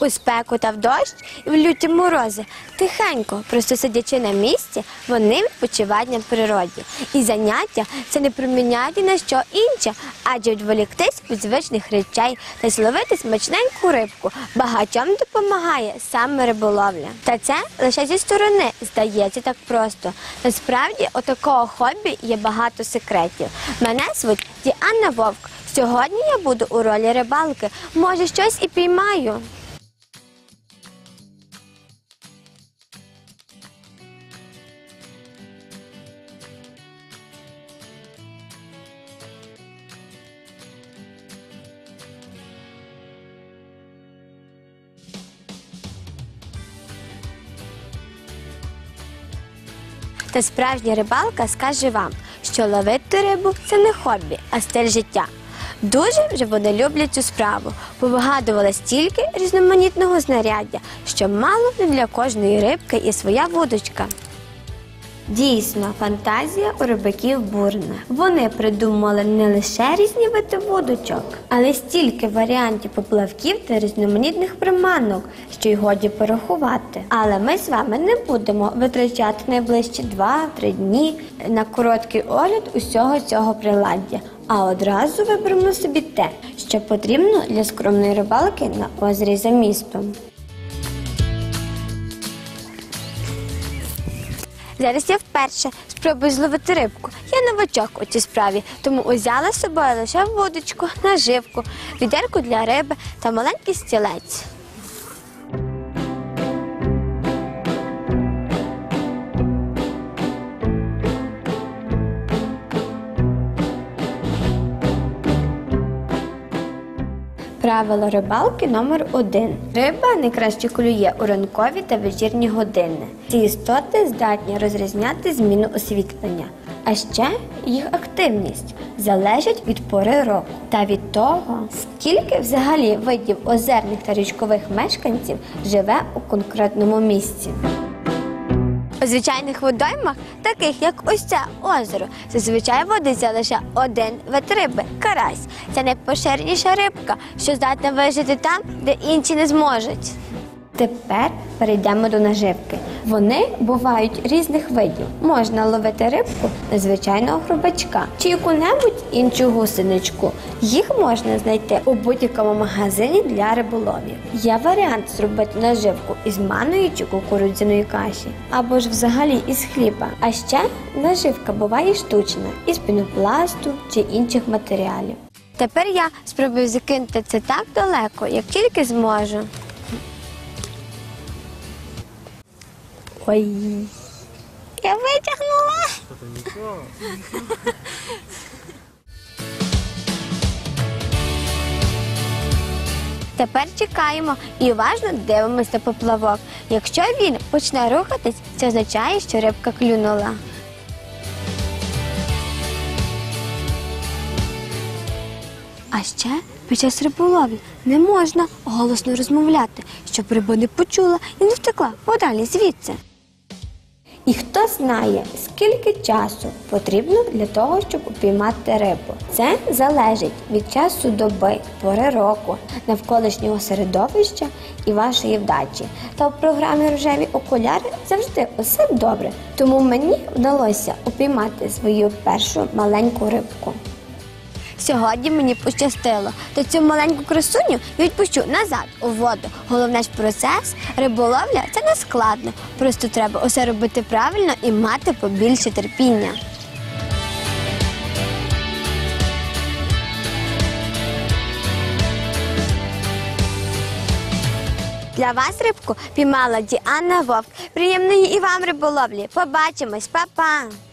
У спеку та в дощ і в люті морози тихенько, просто сидячи на місці, вони відпочивають на природі. І заняття це не проміняють на що інше, адже відволіктись від звичних речей та зловити смачненьку рибку багатьом допомагає саме риболовля. Та це лише зі сторони здається так просто. Насправді, у такого хобі є багато секретів. Мене звуть Діана Вовк. Сьогодні я буду у ролі рибалки. Може, щось і піймаю. Та справжня рибалка скаже вам, що ловити рибу це не хобі, а стиль життя. Дуже вже вони люблять цю справу, повигадували стільки різноманітного знаряддя, що мало не для кожної рибки і своя вудочка. Дійсно, фантазія у рибаків бурна. Вони придумали не лише різні види вудочок, але стільки варіантів поплавків та різноманітних приманок, що й годі порахувати. Але ми з вами не будемо витрачати найближчі 2-3 дні на короткий огляд усього цього приладдя. А одразу виберемо собі те, що потрібно для скромної рибалки на озері за містом. Зараз я вперше спробую зловити рибку. Я новачок у цій справі, тому узяла з собою лише водочку, наживку, відерку для риби та маленький стілець. Правило рибалки номер один. Риба найкраще клює у ранкові та вечірні години. Ці істоти здатні розрізняти зміну освітлення. А ще їх активність залежить від пори року та від того, скільки взагалі видів озерних та річкових мешканців живе у конкретному місці. У звичайних водоймах, таких як ось це озеро, зазвичай водиться лише один вид риби карась. Це найпоширеніша рибка, що здатна вижити там, де інші не зможуть. Тепер перейдемо до наживки. Вони бувають різних видів. Можна ловити рибку на звичайного хробачка чи яку-небудь іншу гусеничку. Їх можна знайти у будь-якому магазині для риболовів. Є варіант зробити наживку із манної чи кукурудзяної каші, або ж взагалі із хліба. А ще наживка буває штучна із пінопласту чи інших матеріалів. Тепер я спробую закинути це так далеко, як тільки зможу. Ой. Я витягнула. Тепер чекаємо і уважно дивимося на поплавок. Якщо він почне рухатись, це означає, що рибка клюнула. А ще під час риболовлі не можна голосно розмовляти, щоб риба не почула і не втекла подалі звідси. І хто знає, скільки часу потрібно для того, щоб упіймати рибу. Це залежить від часу доби, пори року, навколишнього середовища і вашої вдачі. Та в програмі рожеві окуляри завжди усе добре. Тому мені вдалося упіймати свою першу маленьку рибку. Сьогодні мені пощастило, то цю маленьку красуню я відпущу назад у воду. Головне ж процес риболовля це не складно. Просто треба усе робити правильно і мати побільше терпіння. Для вас рибку піймала Діана Вовк. Приємної і вам риболовлі. Побачимось, па-па!